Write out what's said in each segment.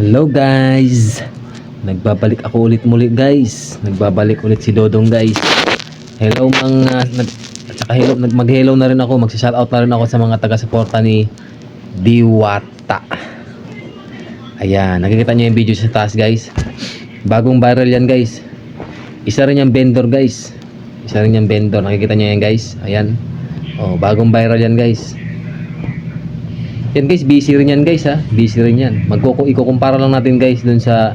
Hello guys! Nagbabalik ako ulit muli guys. Nagbabalik ulit si Dodong guys. Hello mga nag at saka hello, nag mag-hello na rin ako, magsa-shoutout na rin ako sa mga taga-suporta ni Diwata. Ayan, nakikita niyo yung video sa taas guys. Bagong viral yan guys. Isa rin yung vendor guys. Isa rin yung vendor. Nakikita niyo yan guys. Ayan. Oh, bagong viral yan guys. Yan guys, busy rin yan guys ha. Busy rin yan. Magkuku ikukumpara lang natin guys dun sa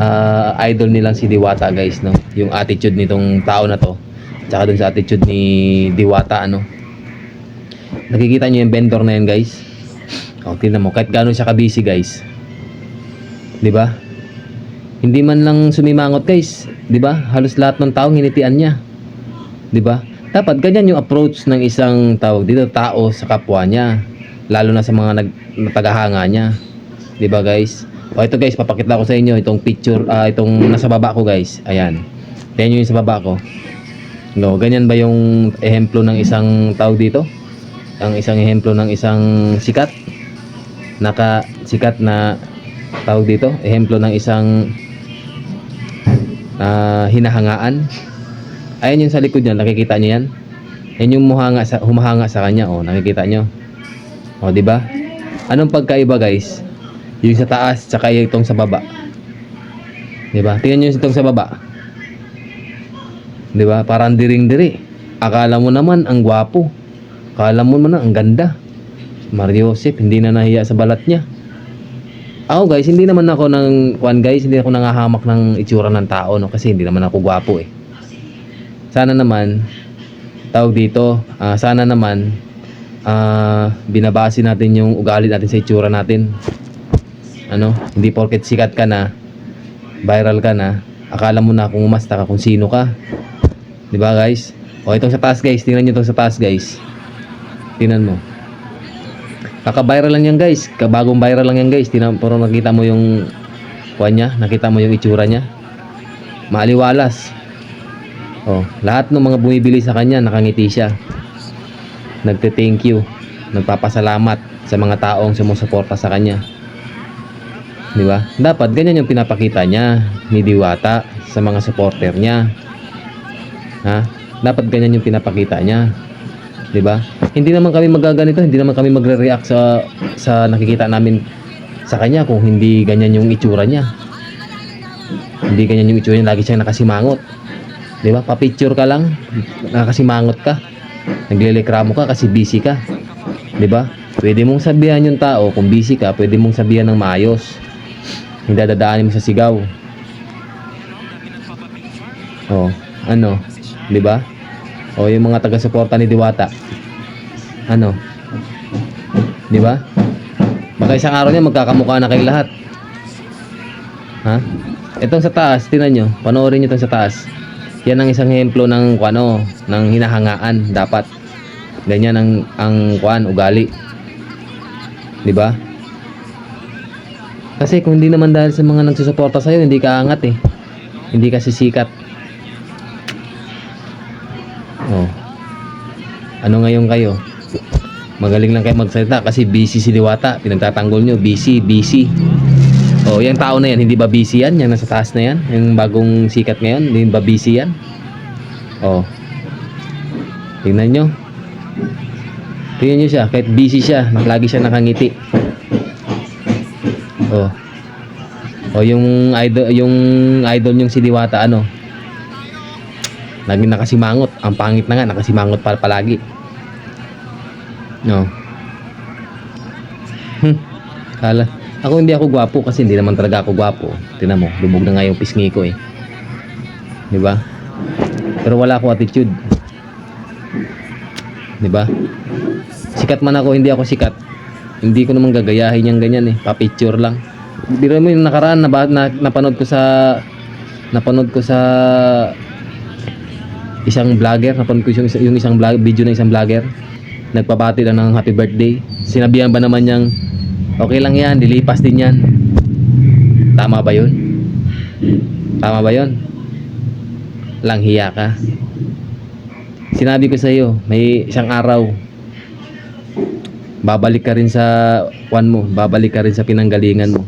ah, idol nilang si Diwata guys no. Yung attitude nitong tao na to. Tsaka dun sa attitude ni Diwata ano. Nakikita niyo yung vendor na yan guys. O, tingnan mo. Kahit gano'n siya ka-busy guys. ba? Hindi man lang sumimangot guys. ba? Halos lahat ng tao hinitian niya. ba? Dapat ganyan yung approach ng isang tawag dito tao sa kapwa niya lalo na sa mga nag na tagahanga niya. 'Di ba guys? O ito guys, papakita ko sa inyo itong picture ah, itong nasa baba ko guys. Ayan. Niyo yung sa baba ko. No, ganyan ba yung ehemplo ng isang tawag dito? Ang isang ehemplo ng isang sikat naka sikat na tawag dito, ehemplo ng isang ah, hinahangaan. Ayan yung sa likod niya, nakikita niyo yan? Yan yung humahanga sa, humahanga sa kanya, oh, nakikita niyo? O, di ba? Anong pagkaiba, guys? Yung sa taas, tsaka itong sa baba. Di ba? Tingnan niyo itong sa baba. Di ba? Parang diring-diri. Akala mo naman, ang gwapo. Akala mo naman, ang ganda. Mario Joseph, hindi na nahiya sa balat niya. Ako guys, hindi naman ako ng one guys, hindi ako nangahamak ng itsura ng tao no kasi hindi naman ako gwapo eh. Sana naman tawag dito, ah, sana naman ah, binabase natin yung ugali natin sa itsura natin. Ano? Hindi porket sikat ka na, viral ka na, akala mo na kung umasta ka kung sino ka. 'Di ba guys? O itong sa taas guys, tingnan niyo itong sa taas guys. Tingnan mo. Kaka-viral lang yan guys. Kabagong viral lang yan guys. Tina, pero nakita mo yung kuha niya. Nakita mo yung itsura niya. Maaliwalas. Oh, lahat ng mga bumibili sa kanya nakangiti siya. Nagte-thank you. Nagpapasalamat sa mga taong sumusuporta sa kanya. Di ba? Dapat ganyan yung pinapakita niya ni Diwata sa mga supporter niya. Ha? Dapat ganyan yung pinapakita niya. 'di ba? Hindi naman kami magaganito, hindi naman kami magre-react sa sa nakikita namin sa kanya kung hindi ganyan yung itsura niya. Hindi ganyan yung itsura niya, lagi siyang nakasimangot. 'Di ba? Pa-picture ka lang, nakasimangot ka. Naglelekramo ka kasi busy ka. 'Di ba? Pwede mong sabihan yung tao kung busy ka, pwede mong sabihan ng maayos. Hindi dadaanin mo sa sigaw. Oh, ano? 'Di ba? O yung mga taga-suporta ni Diwata. Ano? 'Di ba? Baka isang araw niya magkakamukha na kayo lahat. Ha? Itong sa taas, tingnan nyo. Panoorin nyo itong sa taas. Yan ang isang ehemplo ng kung ano, ng hinahangaan dapat. Ganyan ang ang kuan ugali. 'Di ba? Kasi kung hindi naman dahil sa mga nagsusuporta sa'yo, hindi ka angat eh. Hindi ka sisikat. Oh. Ano ngayon kayo? Magaling lang kayo magsalita kasi busy si Diwata. Pinagtatanggol nyo, busy, busy. Oh, yung tao na yan, hindi ba busy yan? Yung nasa taas na yan? Yung bagong sikat ngayon, hindi ba busy yan? Oh. Tingnan nyo. Tingnan nyo siya, kahit busy siya, lagi siya nakangiti. Oh. Oh, yung idol, yung idol yung si Diwata, ano? Lagi nakasimangot. Ang pangit na nga, nakasimangot pa palagi. No. Hmm. Kala. Ako hindi ako gwapo kasi hindi naman talaga ako gwapo. Tingnan mo, lubog na nga yung pisngi ko eh. 'Di ba? Pero wala ako attitude. 'Di ba? Sikat man ako, hindi ako sikat. Hindi ko naman gagayahin yung ganyan eh. Pa-picture lang. Biro mo yung nakaraan na, na napanood ko sa napanood ko sa isang vlogger, napanood ko yung, yung isang vlog, video ng isang vlogger. Nagpabati lang ng happy birthday. Sinabihan ba naman niyang okay lang yan, dilipas din yan. Tama ba yun? Tama ba yun? Lang hiya ka. Sinabi ko sa iyo, may isang araw babalik ka rin sa kwan mo, babalik ka rin sa pinanggalingan mo.